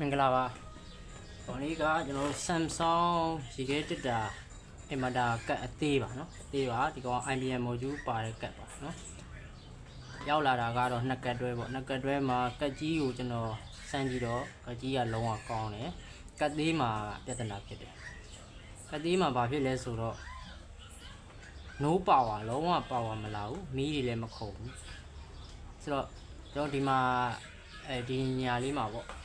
မင်္ဂလာပါဒီနေ့ကကျွန်တော်တို့ Samsung ရေခဲတက်တာအင်မတာကတ်အသေးပါနော်အသေးပါဒီကောင် IBM module ပါတဲ့ကတ်ပါနော်ရောက်လာတာကတော့နှစ်ကတ်တွဲပေါ့နှစ်ကတ်တွဲမှာကတ်ကြီးကိုကျွန်တော်စမ်းကြည့်တော့ကတ်ကြီးကလုံးဝကောင်းတယ်ကတ်သေးမှာပြဿနာဖြစ်တယ်ကတ်သေးမှာဘာဖြစ်လဲဆိုတော့ no power လုံးဝ power မလာဘူးမီးတွေလည်းမခုန်ဘူးဆိုတော့ကျွန်တော်ဒီမှာအဲဒီညာလေးမှာပေါ့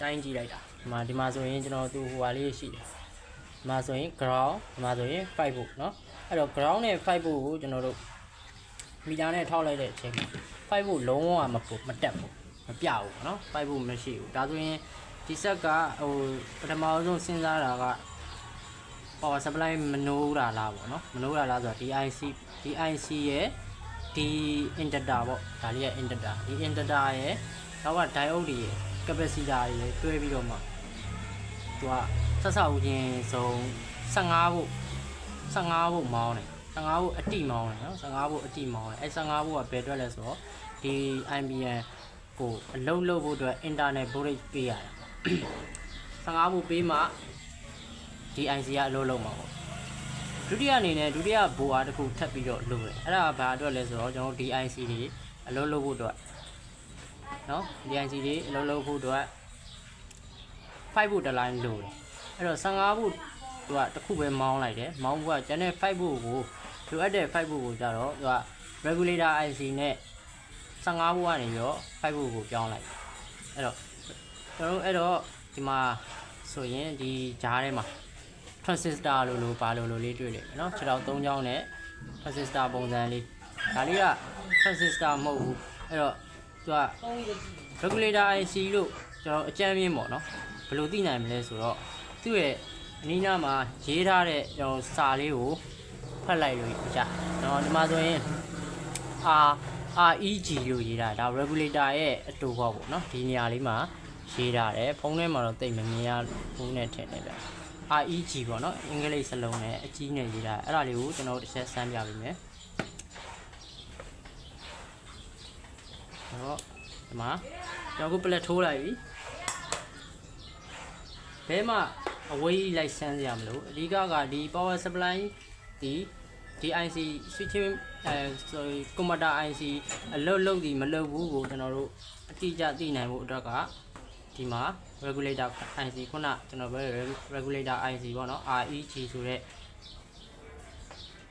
တိုင်းကြည့်လိုက်တာဒီမှာဒီမှာဆိုရင်ကျွန်တော်သူဟိုဟာလေးရှိတယ်ဒီမှာဆိုရင် ground ဒီမှာဆိုရင်5ဖို့เนาะအဲ့တော့ ground နဲ့5ဖို့ကိုကျွန်တော်တို့မီတာနဲ့ထောက်လိုက်တဲ့အချိန်မှာ5ဖို့လုံးဝမပူမတက်ဘူးမပြဘူးပေါ့เนาะ5ဖို့မရှိဘူးဒါဆိုရင်ဒီဆက်ကဟိုပထမဆုံးစဉ်းစားတာက power supply မနိုးတာလားပေါ့เนาะမနိုးတာလားဆိုတော့ DIC DIC ရဲ့ဒီ inverter ပေါ့ဒါလေးရဲ့ inverter ဒီ inverter ရဲ့နောက်က diode တွေရဲ့ capacitor တွေလည်းတွဲပြီးတော့မှသူကဆက်ဆောက်ခြင်းဆုံး 15volt 15 volt မောင်းတယ်15 volt အတိမောင်းတယ်နော်15 volt အတိမောင်းတယ်အဲ15 volt ကဘယ်အတွက်လဲဆိုတော့ဒီ IBM ကိုအလုံးလုံးဖို့အတွက် internet voltage ပေးရတယ်15 volt ပေးမှဒီ IC ကအလုံးလုံးမှာပေါ့ဒုတိယအနေနဲ့ဒုတိယဘိုအားတစ်ခုထပ်ပြီးတော့လုပ်တယ်အဲ့ဒါကဘာအတွက်လဲဆိုတော့ကျွန်တော်တို့ DIC တွေအလုံးလုံးဖို့အတွက် နော် DIC တွေအလုံးလုံးဖို့အတွက်5ဖို့တစ်လိုင်းလိုတယ်အဲ့တော့15ဖို့သူကတစ်ခုပဲမောင်းလိုက်တယ်မောင်းဖို့ကကျန်တဲ့5ဖို့ကိုလိုအပ်တဲ့5ဖို့ကိုကြတော့သူက regulator IC နဲ့15ဖို့ကနေပြီးတော့5ဖို့ကိုပြောင်းလိုက်တယ်အဲ့တော့ကျွန်တော်တို့အဲ့တော့ဒီမှာဆိုရင်ဒီဂျားထဲမှာ transistor လို့လို့ပါလို့လို့လေးတွေ့လိမ့်မယ်เนาะခြေထောက်၃ချောင်းနဲ့ transistor ပုံစံလေးဒါလေးက transistor မဟုတ်ဘူးအဲ့တော့ သူက regulator IC လို့ကျွန်တော်အကြမ်းမြင်ပေါ့နော်ဘယ်လိုသိနိုင်မလဲဆိုတော့သူ့ရဲ့အနီးနားမှာရေးထားတဲ့ကျွန်တော်စာလေးကိုဖတ်လိုက်လို့ကြာနော်ဒီမှာဆိုရင် R REG လို့ရေးတာဒါ regulator ရဲ့အတူပေါ့ပေါ့နော်ဒီနေရာလေးမှာရေးထားတယ်ဖုန်းထဲမှာတော့တိတ်မမြင်ရဘူးနဲ့ထင်တယ်ဗျ REG ပေါ့နော်အင်္ဂလိပ်စလုံးနဲ့အကြီးနဲ့ရေးထားတယ်အဲ့ဒါလေးကိုကျွန်တော်တစ်ချက်စမ်းပြပေးမယ် တော့ဒီမှာကျွန်တော်ခုပလက်ထိုးလိုက်ပြီဘဲမှာအဝေးလိုက်ဆန်းရမလို့အဓိကကဒီ power supply ဒီဒီ IC switching အဲဆို computer IC အလုတ်လုတ်ဒီမလုတ်ဘူးကိုကျွန်တော်တို့အတိအကျသိနိုင်ဖို့အတွက်ကဒီမှာ regulator IC ခုနကျွန်တော်ပြောတဲ့ regulator IC ပေါ့နော် REG ဆိုတဲ့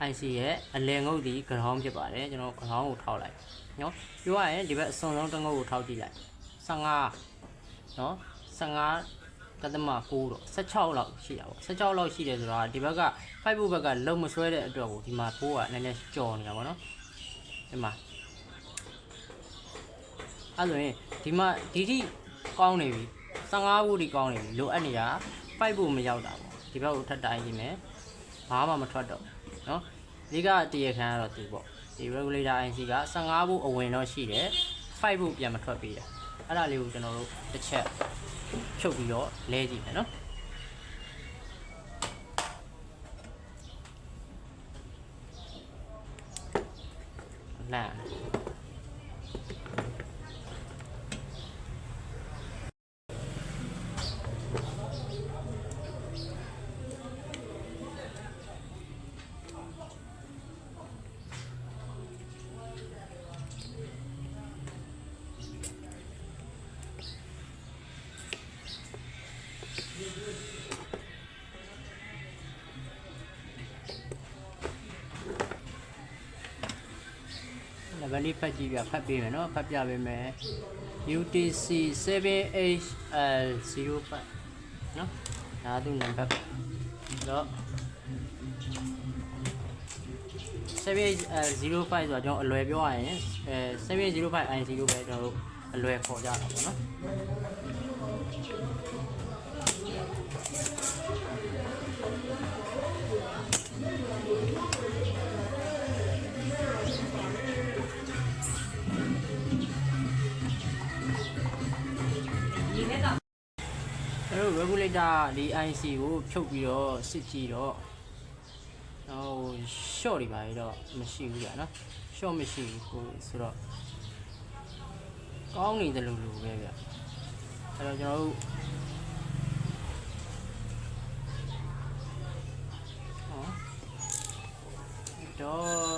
IC ရဲ့အလယ်ငုတ်ဒီ ground ဖြစ်ပါတယ်ကျွန်တော် ground ကိုထောက်လိုက် နော်ပြောရရင်ဒီဘက်အစွန်ဆုံးတစ်ငုတ်ကိုထောက်ကြည့်လိုက်15နော်15တသမ9တော့16လောက်ရှိတာပေါ့16လောက်ရှိတယ်ဆိုတော့ဒီဘက်က5ဘုတ်ဘက်ကလုံမဆွဲတဲ့အတွက်ကိုဒီမှာပိုးကနည်းနည်းကြော်နေတာပေါ့နော်ဒီမှာအဲ့ဆိုရင်ဒီမှာဒီထိကောင်းနေပြီ15ဘုတ်ဒီကောင်းနေပြီလိုအပ်နေတာ5ဘုတ်မရောက်တာပေါ့ဒီဘက်ကိုထပ်တိုင်းကြည့်မယ်ဘာမှမထွက်တော့ဘူးနော်ဒီကတရခံကတော့သူပေါ့ ဒီ regulator IC က15ဘုတ်အဝင်တော့ရှိတယ်5ဘုတ်ပြန်မထွက်ပေးတယ်အဲ့ဒါလေးကိုကျွန်တော်တို့တစ်ချက်ချုပ်ပြီးတော့လဲကြည့်မယ်နော်လမ်း နံပါတ်လေးဖတ်ကြည့်ပြဖတ်ပေးမယ်နော်ဖတ်ပြပေးမယ် UTC 7HL05 နော်ဒါသူနံပါတ်တော့ 7HL05 ဆိုတော့ကျွန်တော်အလွယ်ပြောရရင်အဲ 705IC လို့ပဲကျွန်တော်တို့အလွယ်ခေါ်ကြတာပေါ့နော် regulator ဒီ IC ကိုဖြုတ်ပြီးတော့စစ်ကြည့်တော့ဟို short တွေပါရတော့မရှိဘူးကြာနော် short မရှိဘူးဟိုဆိုတော့ကောင်းနေတယ်လို့လို့ပဲဗျအဲ့တော့ကျွန်တော်တို့ဟောတော့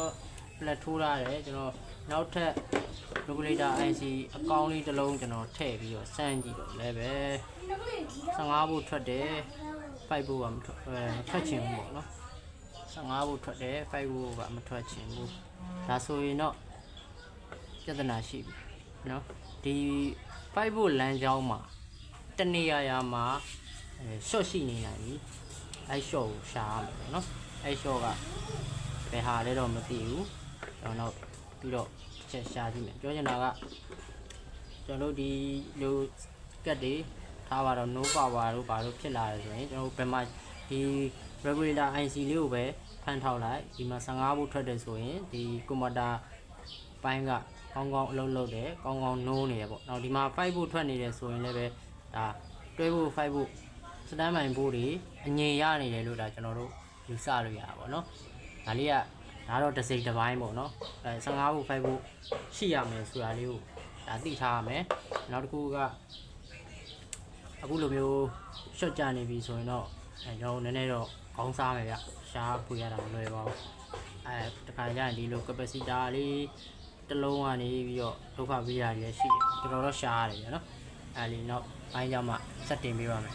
လက်ထိုးရတယ်ကျွန်တော်နောက်ထပ် regulator IC အကောင့်လေးတစ်လုံးကျွန်တော်ထည့်ပြီးတော့စမ်းကြည့်တော့လည်းပဲ15ဘုတ်ထွက်တယ်5ဘုတ်ကမထွက်အဲမထွက်ချင်ဘူးပေါ့နော်15ဘုတ်ထွက်တယ်5ဘုတ်ကမထွက်ချင်ဘူးဒါဆိုရင်တော့ပြဿနာရှိပြီနော်ဒီ5ဘုတ်လမ်းကြောင်းမှာတနေရာရာမှာအဲ short ရှိနေနိုင်ပြီအဲ short ကိုရှာရမယ်ပေါ့နော်အဲ short ကဘယ်ဟာလဲတော့မသိဘူး ကျွန်တော်ပြီးတော့တစ်ချက်ရှာကြည့်မယ်ပြောချင်တာကကျွန်တော်တို့ဒီလိုကတ်တွေထားပါတော့ no power တို့ဘာလို့ဖြစ်လာလဲဆိုရင်ကျွန်တော်တို့ဘယ်မှာဒီ regulator IC လေးကိုပဲဖန်ထောက်လိုက်ဒီမှာ15ဘုတ်ထွက်တယ်ဆိုရင်ဒီ computer ပိုင်းကကောင်းကောင်းအလုပ်လုပ်တယ်ကောင်းကောင်းနိုးနေရပေါ့နောက်ဒီမှာ5ဘုတ်ထွက်နေတယ်ဆိုရင်လည်းပဲဒါတွဲဖို့5ဘုတ်စတန်မိုင်ဘုတ်တွေအငြိမ်ရနေတယ်လို့ဒါကျွန်တော်တို့ယူဆလို့ရတာပေါ့နော်ဒါလေးက ဒါတော့တစ်စိတ်တစ်ပိုင်းပေါ့နော်အဲ15ဘုတ်5ဘုတ်ရှိရမယ်ဆိုတာလေးကိုဒါသိထားရမယ်နောက်တစ်ခုကအခုလိုမျိုး short ကြနေပြီဆိုရင်တော့အဲကျွန်တော်တို့နည်းနည်းတော့ခေါင်းစားမယ်ဗျရှားဖွေရတာမလွယ်ပါဘူးအဲတခါကျရင်ဒီလို capacitor လေးတစ်လုံးကနေပြီးတော့ဒုက္ခပေးရတွေလည်းရှိတယ်တော်တော်တော့ရှားရတယ်ဗျနော်အဲလီနောက်ပိုင်းကျမှစက်တင်ပေးပါမယ်